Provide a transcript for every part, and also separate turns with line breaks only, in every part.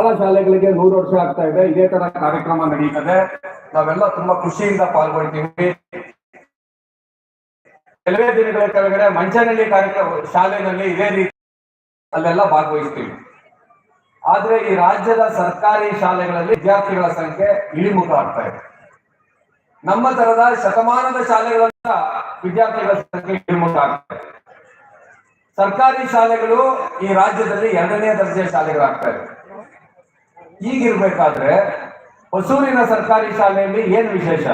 ಶಾಲಾ ಶಾಲೆಗಳಿಗೆ ನೂರು ವರ್ಷ ಆಗ್ತಾ ಇದೆ. ಇದೇ ತರ ಕಾರ್ಯಕ್ರಮ ನಡೀತದೆ. ನಾವೆಲ್ಲ ತುಂಬಾ ಖುಷಿಯಿಂದ ಪಾಲ್ಗೊಳ್ತೀವಿ. ಕೆಲವೇ ದಿನಗಳ ಕೆಳಗಡೆ ಮಂಚನಹಳ್ಳಿ ಕಾರ್ಯಕ್ರಮ ಶಾಲೆಯಲ್ಲಿ ಇದೇ ರೀತಿ ಅಲ್ಲೆಲ್ಲ ಭಾಗವಹಿಸ್ತೀವಿ. ಆದ್ರೆ ಈ ರಾಜ್ಯದ ಸರ್ಕಾರಿ ಶಾಲೆಗಳಲ್ಲಿ ವಿದ್ಯಾರ್ಥಿಗಳ ಸಂಖ್ಯೆ ಇಳಿಮುಖ ಆಗ್ತಾ ಇದೆ. ನಮ್ಮ ತರದ ಶತಮಾನದ ಶಾಲೆಗಳನ್ನ ವಿದ್ಯಾರ್ಥಿಗಳ ಸಂಖ್ಯೆ ಇಳಿಮುಖ ಆಗ್ತಾ ಇದೆ. ಸರ್ಕಾರಿ ಶಾಲೆಗಳು ಈ ರಾಜ್ಯದಲ್ಲಿ ಎರಡನೇ ದರ್ಜೆಯ ಶಾಲೆಗಳಾಗ್ತಾ ಇದೆ. ಈಗಿರ್ಬೇಕಾದ್ರೆ ಹೊಸೂರಿನ ಸರ್ಕಾರಿ ಶಾಲೆಯಲ್ಲಿ ಏನ್ ವಿಶೇಷ?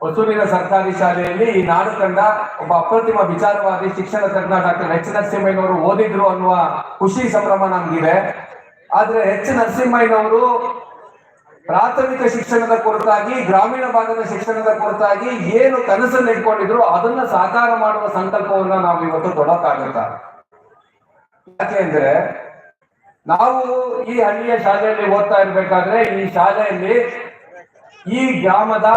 ಹೊಸೂರಿನ ಸರ್ಕಾರಿ ಶಾಲೆಯಲ್ಲಿ ಈ ನಾಡು ತಂಡ ಒಬ್ಬ ಅಪ್ರತಿಮ ವಿಚಾರವಾದಿ ಶಿಕ್ಷಣ ತಜ್ಞ ಡಾಕ್ಟರ್ ಎಚ್. ನರಸಿಂಹಯ್ಯನವರು ಓದಿದ್ರು ಅನ್ನುವ ಖುಷಿ ಸಂಭ್ರಮ ನಮ್ಗಿದೆ. ಆದ್ರೆ ಎಚ್. ನರಸಿಂಹಯ್ಯನವರು ಪ್ರಾಥಮಿಕ ಶಿಕ್ಷಣದ ಕುರಿತಾಗಿ, ಗ್ರಾಮೀಣ ಭಾಗದ ಶಿಕ್ಷಣದ ಕುರಿತಾಗಿ ಏನು ಕನಸನ್ನು ಇಟ್ಕೊಂಡಿದ್ರು ಅದನ್ನ ಸಾಕಾರ ಮಾಡುವ ಸಂಕಲ್ಪವನ್ನ ನಾವು ಇವತ್ತು ತೊಡಕಾಗುತ್ತ ಯಾಕೆ ಅಂದ್ರೆ ನಾವು ಈ ಹಳ್ಳಿಯ ಶಾಲೆಯಲ್ಲಿ ಓದ್ತಾ ಇರ್ಬೇಕಾದ್ರೆ ಈ ಶಾಲೆಯಲ್ಲಿ ಈ ಗ್ರಾಮದ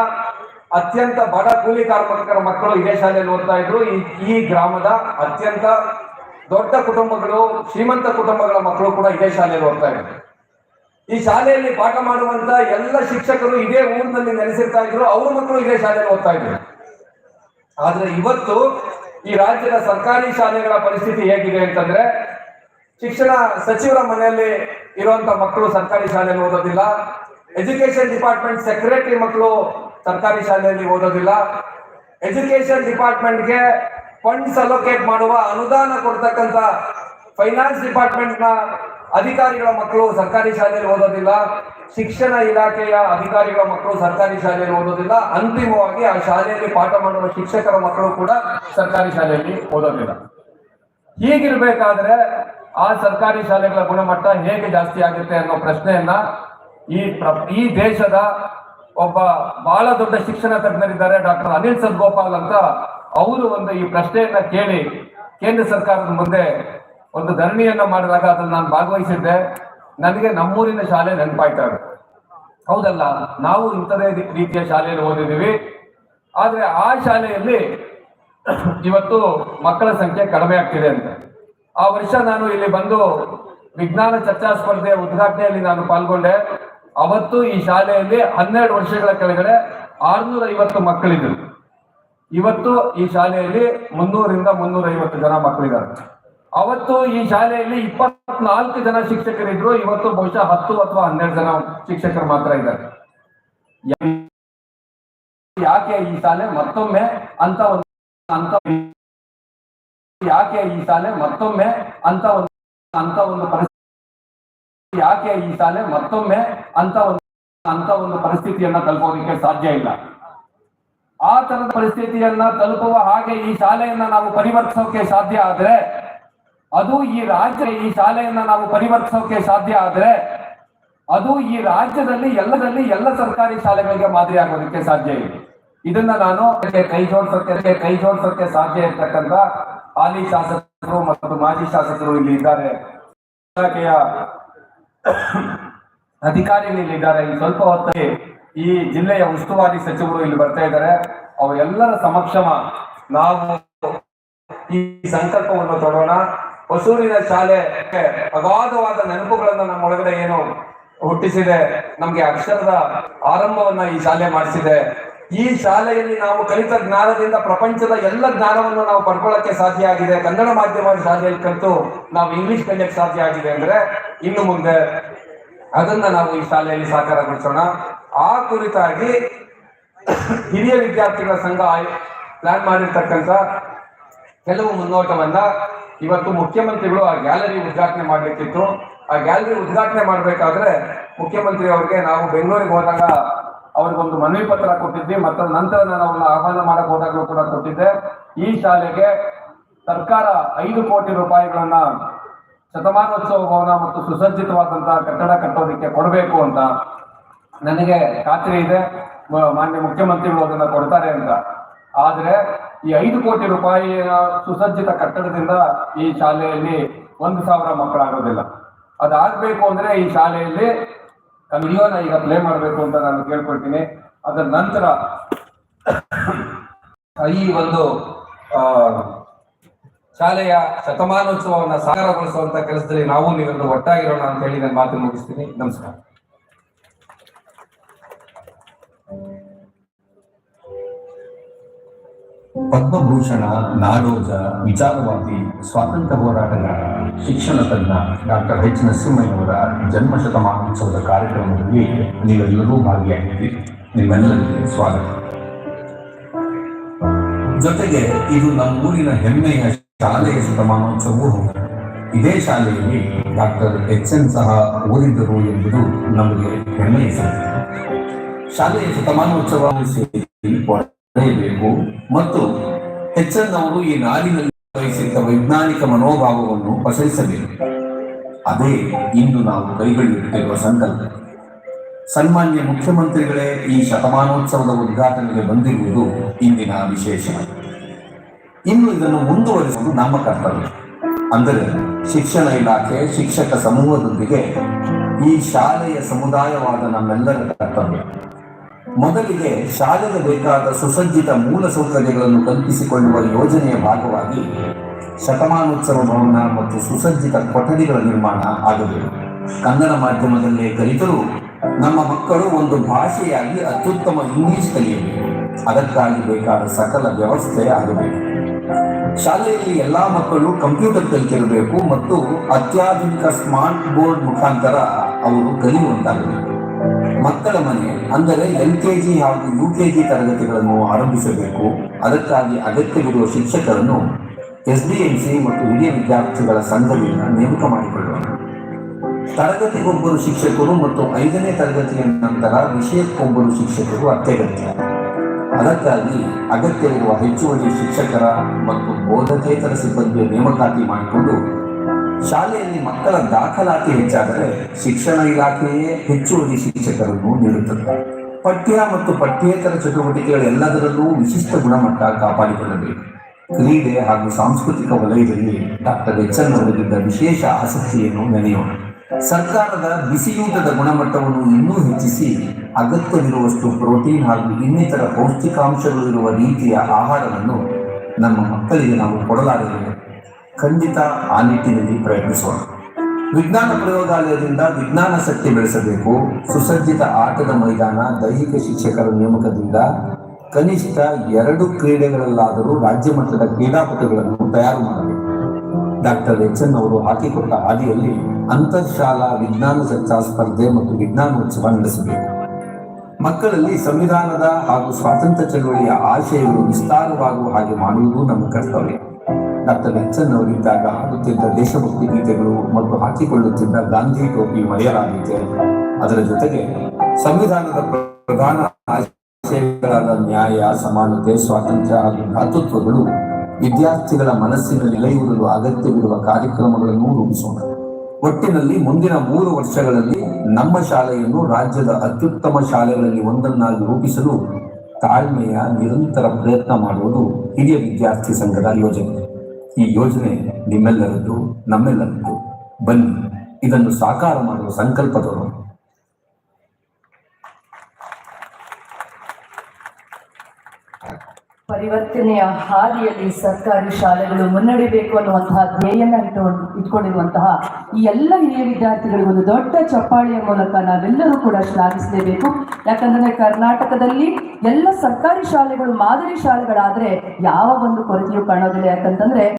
ಅತ್ಯಂತ ಬಡ ಕೂಲಿ ಕಾರ್ಮಿಕರ ಮಕ್ಕಳು ಇದೇ ಶಾಲೆಯಲ್ಲಿ ಓದ್ತಾ ಇದ್ರು. ಈ ಗ್ರಾಮದ ಅತ್ಯಂತ ದೊಡ್ಡ ಕುಟುಂಬಗಳು, ಶ್ರೀಮಂತ ಕುಟುಂಬಗಳ ಮಕ್ಕಳು ಕೂಡ ಇದೇ ಶಾಲೆಯಲ್ಲಿ ಓದ್ತಾ ಇದ್ರು. ಈ ಶಾಲೆಯಲ್ಲಿ ಪಾಠ ಮಾಡುವಂತ ಎಲ್ಲ ಶಿಕ್ಷಕರು ಇದೇ ಊರಿನಲ್ಲಿ ನೆಲೆಸಿರ್ತಾ ಇದ್ರು. ಅವ್ರ ಮಕ್ಕಳು ಇದೇ ಶಾಲೆಯಲ್ಲಿ ಓದ್ತಾ ಇದ್ರು. ಆದ್ರೆ ಇವತ್ತು ಈ ರಾಜ್ಯದ ಸರ್ಕಾರಿ ಶಾಲೆಗಳ ಪರಿಸ್ಥಿತಿ ಹೇಗಿದೆ ಅಂತಂದ್ರೆ ಶಿಕ್ಷಣ ಸಚಿವರ ಮನೆಯಲ್ಲಿ ಇರುವಂತ ಮಕ್ಕಳು ಸರ್ಕಾರಿ ಶಾಲೆಯಲ್ಲಿ ಓದೋದಿಲ್ಲ. ಎಜುಕೇಶನ್ ಡಿಪಾರ್ಟ್ಮೆಂಟ್ ಸೆಕ್ರೆಟರಿ ಮಕ್ಕಳು ಸರ್ಕಾರಿ ಶಾಲೆಯಲ್ಲಿ ಓದೋದಿಲ್ಲ. ಎಜುಕೇಶನ್ ಡಿಪಾರ್ಟ್ಮೆಂಟ್ಗೆ ಫಂಡ್ಸ್ ಅಲೋಕೇಟ್ ಮಾಡುವ ಅನುದಾನ ಕೊಡ್ತಕ್ಕಂತ ಫೈನಾನ್ಸ್ ಡಿಪಾರ್ಟ್ಮೆಂಟ್ನ ಅಧಿಕಾರಿಗಳ ಮಕ್ಕಳು ಸರ್ಕಾರಿ ಶಾಲೆಯಲ್ಲಿ ಓದೋದಿಲ್ಲ. ಶಿಕ್ಷಣ ಇಲಾಖೆಯ ಅಧಿಕಾರಿಗಳ ಮಕ್ಕಳು ಸರ್ಕಾರಿ ಶಾಲೆಯಲ್ಲಿ ಓದೋದಿಲ್ಲ. ಅಂತಿಮವಾಗಿ ಆ ಶಾಲೆಯಲ್ಲಿ ಪಾಠ ಮಾಡುವ ಶಿಕ್ಷಕರ ಮಕ್ಕಳು ಕೂಡ ಸರ್ಕಾರಿ ಶಾಲೆಯಲ್ಲಿ ಓದೋದಿಲ್ಲ. ಹೀಗಿರ್ಬೇಕಾದ್ರೆ ಆ ಸರ್ಕಾರಿ ಶಾಲೆಗಳ ಗುಣಮಟ್ಟ ಹೇಗೆ ಜಾಸ್ತಿ ಆಗುತ್ತೆ ಅನ್ನೋ ಪ್ರಶ್ನೆಯನ್ನ ಈ ಈ ದೇಶದ ಒಬ್ಬ ಬಹಳ ದೊಡ್ಡ ಶಿಕ್ಷಣ ತಜ್ಞರಿದ್ದಾರೆ ಡಾಕ್ಟರ್ ಅನಿಲ್ ಸದ್ಗೋಪಾಲ್ ಅಂತ. ಅವರು ಒಂದು ಈ ಪ್ರಶ್ನೆಯನ್ನ ಕೇಳಿ ಕೇಂದ್ರ ಸರ್ಕಾರದ ಮುಂದೆ ಒಂದು ಧರಣಿಯನ್ನ ಮಾಡಿದಾಗ ಅದ್ರಲ್ಲಿ ನಾನು ಭಾಗವಹಿಸಿದ್ದೆ. ನನಗೆ ನಮ್ಮೂರಿನ ಶಾಲೆ ನೆನಪಾಯ್ತಾರೆ ಹೌದಲ್ಲ, ನಾವು ಇಂಥದೇ ರೀತಿಯ ಶಾಲೆಯಲ್ಲಿ ಓದಿದ್ದೀವಿ. ಆದ್ರೆ ಆ ಶಾಲೆಯಲ್ಲಿ ಇವತ್ತು ಮಕ್ಕಳ ಸಂಖ್ಯೆ ಕಡಿಮೆ ಆಗ್ತಿದೆ ಅಂತ. ಆ ವರ್ಷ ನಾನು ಇಲ್ಲಿ ಬಂದು ವಿಜ್ಞಾನ ಚರ್ಚಾ ಸ್ಪರ್ಧೆ ಉದ್ಘಾಟನೆಯಲ್ಲಿ ನಾನು ಪಾಲ್ಗೊಂಡೆ. ಅವತ್ತು ಈ ಶಾಲೆಯಲ್ಲಿ ಹನ್ನೆರಡು ವರ್ಷಗಳ ಕೆಳಗಡೆ ಆರ್ನೂರ ಐವತ್ತು ಮಕ್ಕಳಿದ್ರು. ಇವತ್ತು ಈ ಶಾಲೆಯಲ್ಲಿ ಮುನ್ನೂರಿಂದ ಮುನ್ನೂರ ಐವತ್ತು ಜನ ಮಕ್ಕಳಿದ್ದಾರೆ. ಅವತ್ತು ಈ ಶಾಲೆಯಲ್ಲಿ ಇಪ್ಪತ್ನಾಲ್ಕು ಜನ ಶಿಕ್ಷಕರಿದ್ರು. ಇವತ್ತು ಬಹುಶಃ ಹತ್ತು ಅಥವಾ ಹನ್ನೆರಡು ಜನ ಶಿಕ್ಷಕರು ಮಾತ್ರ ಇದ್ದಾರೆ. ಯಾಕೆ ಈ ಶಾಲೆ ಮತ್ತೊಮ್ಮೆ ಅಂತ ಒಂದು ಅಂತ ಯಾಕೆ ಈ ಶಾಲೆ ಮತ್ತೊಮ್ಮೆ ಅಂತ ಒಂದು ಅಂತ ಒಂದು ಪರಿಸ್ಥಿತಿ ಯಾಕೆ ಈ ಶಾಲೆ ಮತ್ತೊಮ್ಮೆ ಅಂತ ಒಂದು ಅಂತ ಒಂದು ಪರಿಸ್ಥಿತಿಯನ್ನ ತಲುಪೋದಕ್ಕೆ ಸಾಧ್ಯ ಇಲ್ಲ. ಆ ತರದ ಪರಿಸ್ಥಿತಿಯನ್ನ ತಲುಪುವ ಹಾಗೆ ಈ ಶಾಲೆಯನ್ನ ನಾವು ಪರಿವರ್ತಿಸೋಕೆ ಸಾಧ್ಯ ಆದ್ರೆ, ಅದು ಈ ರಾಜ್ಯ ಈ ಶಾಲೆಯನ್ನ ನಾವು ಪರಿವರ್ತಿಸೋಕೆ ಸಾಧ್ಯ ಆದ್ರೆ, ಅದು ಈ ರಾಜ್ಯದಲ್ಲಿ ಎಲ್ಲದಲ್ಲಿ ಎಲ್ಲ ಸರ್ಕಾರಿ ಶಾಲೆಗಳಿಗೆ ಮಾದರಿ ಆಗೋದಕ್ಕೆ ಸಾಧ್ಯ ಇದೆ ಇದನ್ನ ನಾನು ಕೈ ಜೋಡಿಸೋಕೆ ಕೈ ಜೋಡಿಸೋಕೆ ಸಾಧ್ಯ ಇರ್ತಕ್ಕಂಥ ಹಾಲಿ ಶಾಸಕರು ಮತ್ತು ಮಾಜಿ ಶಾಸಕರು ಇಲ್ಲಿ ಇದ್ದಾರೆ. ಇಲಾಖೆಯ ಅಧಿಕಾರಿಗಳು ಇಲ್ಲಿದ್ದಾರೆ ಈ ಸ್ವಲ್ಪ ಹೊತ್ತಿಗೆ ಈ ಜಿಲ್ಲೆಯ ಉಸ್ತುವಾರಿ ಸಚಿವರು ಇಲ್ಲಿ ಬರ್ತಾ ಇದ್ದಾರೆ. ಅವರೆಲ್ಲರ ಸಮಕ್ಷಮ ನಾವು ಈ ಸಂಕಲ್ಪವನ್ನು ತೊಡೋಣ. ಹೊಸೂರಿನ ಶಾಲೆ ಅಗಾಧವಾದ ನೆನಪುಗಳನ್ನ ನಮ್ಮ ಒಳಗಡೆ ಏನು ಹುಟ್ಟಿಸಿದೆ, ನಮ್ಗೆ ಅಕ್ಷರದ ಆರಂಭವನ್ನ ಈ ಶಾಲೆ ಮಾಡಿಸಿದೆ. ಈ ಶಾಲೆಯಲ್ಲಿ ನಾವು ಕಲಿತ ಜ್ಞಾನದಿಂದ ಪ್ರಪಂಚದ ಎಲ್ಲ ಜ್ಞಾನವನ್ನು ನಾವು ಪಡ್ಕೊಳ್ಳಕ್ಕೆ ಸಾಧ್ಯ ಆಗಿದೆ. ಕನ್ನಡ ಮಾಧ್ಯಮ ಶಾಲೆಯಲ್ಲಿ ಕಲಿತು ನಾವು ಇಂಗ್ಲಿಷ್ ಕಲಿಯಕ್ಕೆ ಸಾಧ್ಯ ಆಗಿದೆ ಅಂದ್ರೆ ಇನ್ನು ಮುಂದೆ ಅದನ್ನ ನಾವು ಈ ಶಾಲೆಯಲ್ಲಿ ಸಾಕಾರಗೊಳಿಸೋಣ. ಆ ಕುರಿತಾಗಿ ಹಿರಿಯ ವಿದ್ಯಾರ್ಥಿಗಳ ಸಂಘ ಪ್ಲಾನ್ ಮಾಡಿರ್ತಕ್ಕಂಥ ಕೆಲವು ಮುನ್ನೋಟವನ್ನ ಇವತ್ತು ಮುಖ್ಯಮಂತ್ರಿಗಳು ಆ ಗ್ಯಾಲರಿ ಉದ್ಘಾಟನೆ ಮಾಡ್ಲಿಕ್ಕಿತ್ತು. ಆ ಗ್ಯಾಲರಿ ಉದ್ಘಾಟನೆ ಮಾಡ್ಬೇಕಾದ್ರೆ ಮುಖ್ಯಮಂತ್ರಿ ಅವ್ರಿಗೆ ನಾವು ಬೆಂಗಳೂರಿಗೆ ಹೋದಾಗ ಅವ್ರಿಗೊಂದು ಮನವಿ ಪತ್ರ ಕೊಟ್ಟಿದ್ವಿ. ಮತ್ತು ನಂತರ ನಾನು ಅವ್ರನ್ನ ಆಹ್ವಾನ ಮಾಡಕ್ ಹೋದಾಗಲೂ ಕೂಡ ಕೊಟ್ಟಿದ್ದೆ. ಈ ಶಾಲೆಗೆ ಸರ್ಕಾರ ಐದು ಕೋಟಿ ರೂಪಾಯಿಗಳನ್ನ ಶತಮಾನೋತ್ಸವ ಭವನ ಮತ್ತು ಸುಸಜ್ಜಿತವಾದಂತಹ ಕಟ್ಟಡ ಕಟ್ಟೋದಕ್ಕೆ ಕೊಡಬೇಕು ಅಂತ ನನಗೆ ಖಾತ್ರಿ ಇದೆ. ಮಾನ್ಯ ಮುಖ್ಯಮಂತ್ರಿಗಳು ಅದನ್ನ ಕೊಡ್ತಾರೆ ಅಂತ. ಆದ್ರೆ ಈ ಐದು ಕೋಟಿ ರೂಪಾಯಿಯ ಸುಸಜ್ಜಿತ ಕಟ್ಟಡದಿಂದ ಈ ಶಾಲೆಯಲ್ಲಿ ಒಂದು ಸಾವಿರ ಮಕ್ಕಳಾಗೋದಿಲ್ಲ. ಅದಾಗಬೇಕು ಅಂದ್ರೆ ಈ ಶಾಲೆಯಲ್ಲಿ ವಿಡಿಯೋನ ಈಗ ಪ್ಲೇ ಮಾಡಬೇಕು ಅಂತ ನಾನು ಕೇಳ್ಕೊಳ್ತೀನಿ. ಅದರ ನಂತರ ಈ ಒಂದು
ಶಾಲೆಯ ಶತಮಾನೋತ್ಸವವನ್ನ ಸಾಕಾರಗೊಳಿಸುವಂತ ಕೆಲಸದಲ್ಲಿ ನಾವು ನೀವೆಲ್ಲರೂ ಒಟ್ಟಾಗಿರೋಣ ಅಂತ ಹೇಳಿ ನಾನು ಮಾತು ಮುಗಿಸ್ತೀನಿ. ನಮಸ್ಕಾರ. ಪದ್ಮಭೂಷಣ, ನಾಡೋಜ, ವಿಚಾರವಾದಿ, ಸ್ವಾತಂತ್ರ್ಯ ಹೋರಾಟಗಾರ, ಶಿಕ್ಷಣ ತಜ್ಞ ಡಾಕ್ಟರ್ ಎಚ್ ನರಸಿಂಹಯ್ಯವರ ಜನ್ಮ ಶತಮಾನೋತ್ಸವದ ಕಾರ್ಯಕ್ರಮದಲ್ಲಿ ನೀವೆಲ್ಲರೂ ಭಾಗಿಯಾಗಿದ್ದೀರಿ. ನಿಮ್ಮೆಲ್ಲರಿಗೆ ಸ್ವಾಗತ. ಜೊತೆಗೆ ಇದು ನಮ್ಮೂರಿನ ಹೆಮ್ಮೆಯ ಶಾಲೆಯ ಶತಮಾನೋತ್ಸವವೂ ಇದೇ ಶಾಲೆಯಲ್ಲಿ ಡಾಕ್ಟರ್ ಎಚ್ ಎನ್ ಸಹ ಓದಿದ್ದರು ಎಂಬುದು ನಮಗೆ ಹೆಮ್ಮೆಯ ಸಂಗತಿ. ಶಾಲೆಯ ಶತಮಾನೋತ್ಸವ ಸೇರಿ ಪಡೆಯಬೇಕು ಮತ್ತು ಎಚ್ ಅವರು ಈ ನಾಡಿನಲ್ಲಿ ವಹಿಸಿದ್ದ ವೈಜ್ಞಾನಿಕ ಮನೋಭಾವವನ್ನು ಪಸರಿಸಬೇಕು. ಅದೇ ಇಂದು ನಾವು ಕೈಗೊಳ್ಳುತ್ತಿರುವ ಸಂಕಲ್ಪ. ಸನ್ಮಾನ್ಯ ಮುಖ್ಯಮಂತ್ರಿಗಳೇ, ಈ ಶತಮಾನೋತ್ಸವದ ಉದ್ಘಾಟನೆಗೆ ಬಂದಿರುವುದು ಇಂದಿನ ವಿಶೇಷ. ಇನ್ನು ಇದನ್ನು ಮುಂದುವರಿಸುವುದು ನಮ್ಮ ಕರ್ತವ್ಯ. ಅಂದರೆ ಶಿಕ್ಷಣ ಇಲಾಖೆ, ಶಿಕ್ಷಕ ಸಮೂಹದೊಂದಿಗೆ ಈ ಶಾಲೆಯ ಸಮುದಾಯವಾದ ನಮ್ಮೆಲ್ಲರ ಕರ್ತವ್ಯ. ಮೊದಲಿಗೆ ಶಾಲೆಗೆ ಬೇಕಾದ ಸುಸಜ್ಜಿತ ಮೂಲ ಸೌಕರ್ಯಗಳನ್ನು ಕಲ್ಪಿಸಿಕೊಳ್ಳುವ ಯೋಜನೆಯ ಭಾಗವಾಗಿ ಶತಮಾನೋತ್ಸವ ಭವನ ಮತ್ತು ಸುಸಜ್ಜಿತ ಕೊಠಡಿಗಳ ನಿರ್ಮಾಣ ಆಗಬೇಕು. ಕನ್ನಡ ಮಾಧ್ಯಮದಲ್ಲೇ ಕಲಿತರೂ ನಮ್ಮ ಮಕ್ಕಳು ಒಂದು ಭಾಷೆಯಾಗಿ ಅತ್ಯುತ್ತಮ ಇಂಗ್ಲಿಷ್ ಕಲಿಯಬೇಕು. ಅದಕ್ಕಾಗಿ ಬೇಕಾದ ಸಕಲ ವ್ಯವಸ್ಥೆ ಆಗಬೇಕು. ಶಾಲೆಯಲ್ಲಿ ಎಲ್ಲಾ ಮಕ್ಕಳು ಕಂಪ್ಯೂಟರ್ ಕಲಿತಿರಬೇಕು ಮತ್ತು ಅತ್ಯಾಧುನಿಕ ಸ್ಮಾರ್ಟ್ ಬೋರ್ಡ್ ಮುಖಾಂತರ ಅವರು ಕಲಿಯುವಂತಾಗಬೇಕು. ಮಕ್ಕಳ ಮನೆ, ಅಂದರೆ ಎಲ್ ಕೆ ಜಿ ಹಾಗೂ ಯು ಕೆ ಜಿ ತರಗತಿಗಳನ್ನು ಆರಂಭಿಸಬೇಕು. ಅದಕ್ಕಾಗಿ ಅಗತ್ಯವಿರುವ ಶಿಕ್ಷಕರನ್ನು ಎಸ್ ಡಿ ಎಂ ಸಿ ಮತ್ತು ಹಿರಿಯ ವಿದ್ಯಾರ್ಥಿಗಳ ಸಂಘದಿಂದ ನೇಮಕ ಮಾಡಿಕೊಳ್ಳೋಣ. ತರಗತಿಗೊಬ್ಬರು ಶಿಕ್ಷಕರು ಮತ್ತು ಐದನೇ ತರಗತಿಯ ನಂತರ ವಿಷಯಕ್ಕೊಬ್ಬರು ಶಿಕ್ಷಕರು ಅತ್ಯಗತ್ಯ. ಅದಕ್ಕಾಗಿ ಅಗತ್ಯವಿರುವ ಹೆಚ್ಚುವರಿ ಶಿಕ್ಷಕರ ಮತ್ತು ಬೋಧಕೇತರ ಸಿಬ್ಬಂದಿಯ ನೇಮಕಾತಿ ಮಾಡಿಕೊಂಡು ಶಾಲೆಯಲ್ಲಿ ಮಕ್ಕಳ ದಾಖಲಾತಿ ಹೆಚ್ಚಾದರೆ ಶಿಕ್ಷಣ ಇಲಾಖೆಯೇ ಹೆಚ್ಚುವರಿ ಶಿಕ್ಷಕರನ್ನು ನೀಡುತ್ತದೆ. ಪಠ್ಯ ಮತ್ತು ಪಠ್ಯೇತರ ಚಟುವಟಿಕೆಗಳೆಲ್ಲದರಲ್ಲೂ ವಿಶಿಷ್ಟ ಗುಣಮಟ್ಟ ಕಾಪಾಡಿಕೊಳ್ಳಬೇಕು. ಕ್ರೀಡೆ ಹಾಗೂ ಸಾಂಸ್ಕೃತಿಕ ವಲಯದಲ್ಲಿ ಡಾಕ್ಟರ್ ಎಚ್ ಎನ್ ಅವರಿಗಿದ್ದ ವಿಶೇಷ ಆಸಕ್ತಿಯನ್ನು ನೆನೆಯೋಣ. ಸರ್ಕಾರದ ಬಿಸಿಯೂಟದ ಗುಣಮಟ್ಟವನ್ನು ಇನ್ನೂ ಹೆಚ್ಚಿಸಿ ಅಗತ್ಯವಿರುವಷ್ಟು ಪ್ರೋಟೀನ್ ಹಾಗೂ ಇನ್ನಿತರ ಪೌಷ್ಟಿಕಾಂಶಗಳು ಇರುವ ರೀತಿಯ ಆಹಾರವನ್ನು ನಮ್ಮ ಮಕ್ಕಳಿಗೆ ನಾವು ಕೊಡಲಾಗಲಿಲ್ಲ ಖಂಡಿತ ಆ ನಿಟ್ಟಿನಲ್ಲಿ ಪ್ರಯತ್ನಿಸೋಣ. ವಿಜ್ಞಾನ ಪ್ರಯೋಗಾಲಯದಿಂದ ವಿಜ್ಞಾನ ಶಕ್ತಿ ಬೆಳೆಸಬೇಕು. ಸುಸಜ್ಜಿತ ಆಟದ ಮೈದಾನ, ದೈಹಿಕ ಶಿಕ್ಷಕರ ನೇಮಕದಿಂದ ಕನಿಷ್ಠ ಎರಡು ಕ್ರೀಡೆಗಳಲ್ಲಾದರೂ ರಾಜ್ಯ ಮಟ್ಟದ ಕ್ರೀಡಾಪಟುಗಳನ್ನು ತಯಾರು ಮಾಡಬೇಕು. ಡಾಕ್ಟರ್ ಎಚ್ ಎನ್ ಅವರು ಹಾಕಿಕೊಟ್ಟ ಹಾದಿಯಲ್ಲಿ ಅಂತರ್ಶಾಲಾ ವಿಜ್ಞಾನ ಚರ್ಚಾ ಸ್ಪರ್ಧೆ ಮತ್ತು ವಿಜ್ಞಾನೋತ್ಸವ ನಡೆಸಬೇಕು. ಮಕ್ಕಳಲ್ಲಿ ಸಂವಿಧಾನದ ಹಾಗೂ ಸ್ವಾತಂತ್ರ್ಯ ಚಳವಳಿಯ ಆಶಯಗಳು ವಿಸ್ತಾರವಾಗುವ ಹಾಗೆ ಮಾಡುವುದು ನಮ್ಮ ಕರ್ತವ್ಯ. ಡಾಕ್ಟರ್ ಎಚ್ ಅವರಿದ್ದಾಗ ಹಾಡುತ್ತಿದ್ದ ದೇಶಭಕ್ತಿ ಗೀತೆಗಳು ಮತ್ತು ಹಾಕಿಕೊಳ್ಳುತ್ತಿದ್ದ ಗಾಂಧಿ ಟೋಪಿ ಮರೆಯಲಾಗಿದೆ ಅದರ ಜೊತೆಗೆ ಸಂವಿಧಾನದ ಪ್ರಧಾನ ಆಶಯಗಳಾದ ನ್ಯಾಯ, ಸಮಾನತೆ, ಸ್ವಾತಂತ್ರ್ಯ ಹಾಗೂ ಭ್ರಾತೃತ್ವಗಳು ವಿದ್ಯಾರ್ಥಿಗಳ ಮನಸ್ಸಿನಲ್ಲಿ ನೆಲೆಯೂರಲು ಅಗತ್ಯವಿರುವ ಕಾರ್ಯಕ್ರಮಗಳನ್ನು ರೂಪಿಸೋಣ. ಒಟ್ಟಿನಲ್ಲಿ ಮುಂದಿನ ಮೂರು ವರ್ಷಗಳಲ್ಲಿ ನಮ್ಮ ಶಾಲೆಯನ್ನು ರಾಜ್ಯದ ಅತ್ಯುತ್ತಮ ಶಾಲೆಗಳಲ್ಲಿ ಒಂದನ್ನಾಗಿ ರೂಪಿಸಲು ತಾಳ್ಮೆಯ ನಿರಂತರ ಪ್ರಯತ್ನ ಮಾಡುವುದು ಹಿರಿಯ ವಿದ್ಯಾರ್ಥಿ ಸಂಘದ ಯೋಜನೆ. ಈ ಯೋಜನೆ ನಿಮ್ಮೆಲ್ಲರದ್ದು, ನಮ್ಮೆಲ್ಲರದ್ದು. ಬನ್ನಿ, ಇದನ್ನು ಸಾಕಾರ ಮಾಡುವ ಸಂಕಲ್ಪದವರು.
ಪರಿವರ್ತನೆಯ ಹಾದಿಯಲ್ಲಿ ಸರ್ಕಾರಿ ಶಾಲೆಗಳು ಮುನ್ನಡಿಬೇಕು ಅನ್ನುವಂತಹ ಧ್ಯೇಯನ ಇಟ್ಟು, ಇಟ್ಕೊಂಡಿರುವಂತಹ ಈ ಎಲ್ಲ ಹಿರಿಯ ವಿದ್ಯಾರ್ಥಿಗಳಿಗೆ ಒಂದು ದೊಡ್ಡ ಚಪ್ಪಾಳಿಯ ಮೂಲಕ ನಾವೆಲ್ಲರೂ ಕೂಡ ಶ್ಲಾಘಿಸಲೇಬೇಕು. ಯಾಕಂದ್ರೆ ಕರ್ನಾಟಕದಲ್ಲಿ ಎಲ್ಲ ಸರ್ಕಾರಿ ಶಾಲೆಗಳು ಮಾದರಿ ಶಾಲೆಗಳಾದ್ರೆ ಯಾವ ಒಂದು ಕೊರತೆಯೂ ಕಾಣೋದಿಲ್ಲ. ಯಾಕಂತಂದ್ರೆ